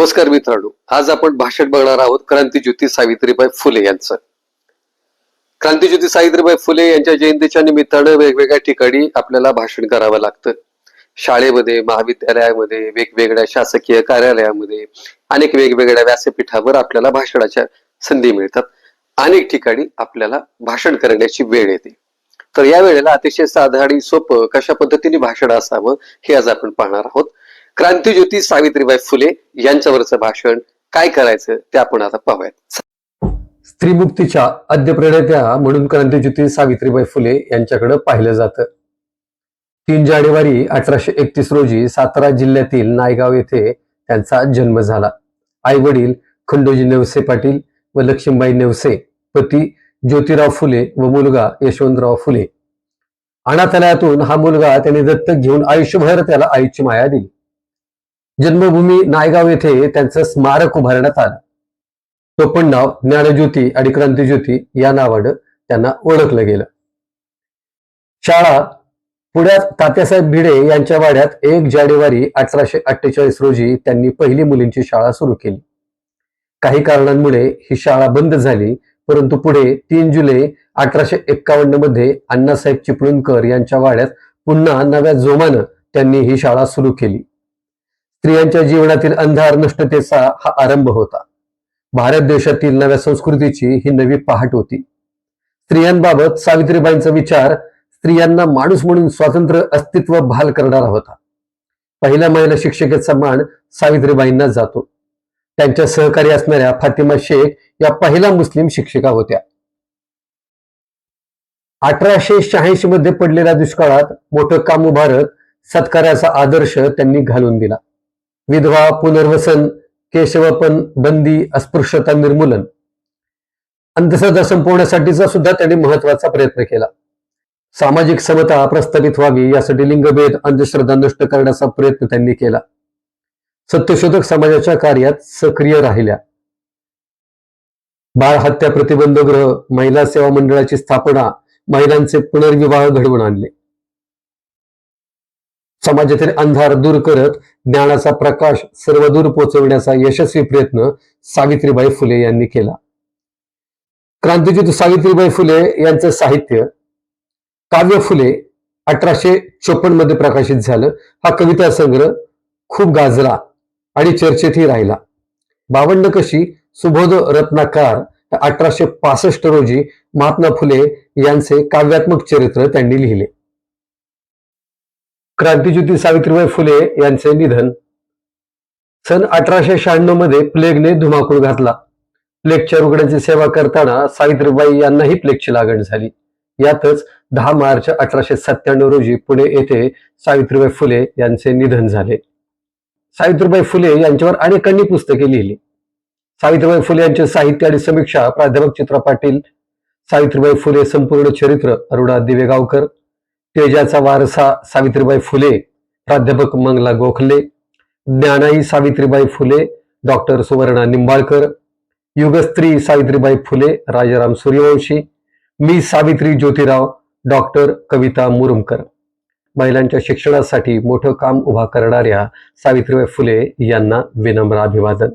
नमस्कार मित्रांनो. आज आपण भाषण बघणार आहोत क्रांतीज्योती सावित्रीबाई फुले यांचं. क्रांतीज्योती सावित्रीबाई फुले यांच्या जयंतीच्या निमित्तानं वेगवेगळ्या ठिकाणी आपल्याला भाषण करावं लागतं. शाळेमध्ये महाविद्यालयामध्ये वेगवेगळ्या शासकीय कार्यालयामध्ये अनेक वेगवेगळ्या व्यासपीठावर आपल्याला भाषणाच्या संधी मिळतात. अनेक ठिकाणी आपल्याला भाषण करण्याची वेळ येते. तर या वेळेला अतिशय साधं आणि सोपं कशा पद्धतीने भाषण असावं हे आज आपण पाहणार आहोत. क्रांतीज्योती सावित्रीबाई फुले यांच्यावरचं भाषण काय करायचं ते आपण आता पाहूयात. स्त्रीमुक्तीच्या अद्यप्रणेत्या म्हणून क्रांतीज्योती सावित्रीबाई फुले यांच्याकडे पाहिलं जातं. तीन जानेवारी अठराशे एकतीस रोजी सातारा जिल्ह्यातील नायगाव येथे त्यांचा जन्म झाला. आई वडील खंडोजी नेवसे पाटील व लक्ष्मीबाई नेवसे पती ज्योतिराव फुले व मुलगा यशवंतराव फुले. अनाथालयातून हा मुलगा त्यांनी दत्तक घेऊन आयुष्यभर त्याला आईची माया दिली. जन्मभूमी नायगाव येथे त्यांचं स्मारक उभारण्यात आलं. टोपण नाव ज्ञानज्योती आणि क्रांतीज्योती या नावानं त्यांना ओळखलं गेलं. शाळा पुण्यात तात्यासाहेब भिडे यांच्या वाड्यात एक जानेवारी अठराशे अठ्ठेचाळीस रोजी त्यांनी पहिली मुलींची शाळा सुरू केली. काही कारणांमुळे ही शाळा बंद झाली परंतु पुढे तीन जुलै अठराशे एक्कावन्नमध्ये अण्णासाहेब चिपळूणकर यांच्या वाड्यात पुन्हा नव्या जोमानं त्यांनी ही शाळा सुरू केली. स्त्रियांच्या जीवनातील अंधार नष्टतेचा हा आरंभ होता. भारत देशातील नव्या संस्कृतीची ही नवी पहाट होती. स्त्रियांबाबत सावित्रीबाईंचा विचार स्त्रियांना माणूस म्हणून स्वातंत्र्य अस्तित्व बहाल करणारा होता. पहिल्या महिला शिक्षकेचा मान सावित्रीबाईंना जातो. त्यांच्या सहकारी असणाऱ्या फातिमा शेख या पहिल्या मुस्लिम शिक्षिका होत्या. अठराशे शहाऐंशी मध्ये पडलेल्या दुष्काळात मोठं काम उभारत सत्कार्याचा आदर्श त्यांनी घालून दिला. विधवा पुनर्वसन केशवपन बंदी अस्पृश्यता निर्मूलन. अंधश्रद्धा संपवण्यासाठीचा सुद्धा त्यांनी महत्त्वाचा प्रयत्न केला. सामाजिक समता प्रस्थापित व्हावी यासाठी लिंगभेद अंधश्रद्धा नष्ट करण्याचा प्रयत्न त्यांनी केला. सत्यशोधक समाजाच्या कार्यात सक्रिय राहिल्या. बाळ हत्या प्रतिबंध गृह महिला सेवा मंडळाची स्थापना महिलांचे पुनर्विवाह घडवून आणले. समाजातील अंधार दूर करत ज्ञानाचा प्रकाश सर्वदूर पोहोचवण्याचा यशस्वी प्रयत्न सावित्रीबाई फुले यांनी केला. क्रांतीज्योती सावित्रीबाई फुले यांचं साहित्य काव्य फुले अठराशे चोपन्नमध्ये प्रकाशित झालं. हा कविता संग्रह खूप गाजला आणि चर्चेतही राहिला. बावन्न कशी सुबोध रत्नाकार अठराशे पासष्ट रोजी महात्मा फुले यांचे काव्यात्मक चरित्र त्यांनी लिहिले. क्रांतीज्योती सावित्रीबाई फुले यांचे निधन. सन अठराशे शहाण्णवमध्ये प्लेगने धुमाकूळ घातला. प्लेगच्या रुग्णांची सेवा करताना सावित्रीबाई यांनाही प्लेगची लागण झाली. यातच दहा मार्च अठराशे सत्त्याण्णव रोजी पुणे येथे सावित्रीबाई फुले यांचे निधन झाले. सावित्रीबाई फुले यांच्यावर अनेकांनी पुस्तके लिहिली. सावित्रीबाई फुले यांचे साहित्य आणि समीक्षा प्राध्यापक चित्रा पाटील सावित्रीबाई फुले संपूर्ण चरित्र अरुणा दिवेगावकर तेजाचा वारसा सावित्रीबाई फुले प्राध्यापक मंगला गोखले ज्ञानाई सावित्रीबाई फुले डॉक्टर सुवर्णा निंबाळकर युगस्त्री सावित्रीबाई फुले राजाराम सूर्यवंशी मी सावित्री ज्योतिराव डॉक्टर कविता मुरुमकर. महिलांच्या शिक्षणासाठी मोठं काम उभा करणाऱ्या सावित्रीबाई फुले यांना विनम्र अभिवादन.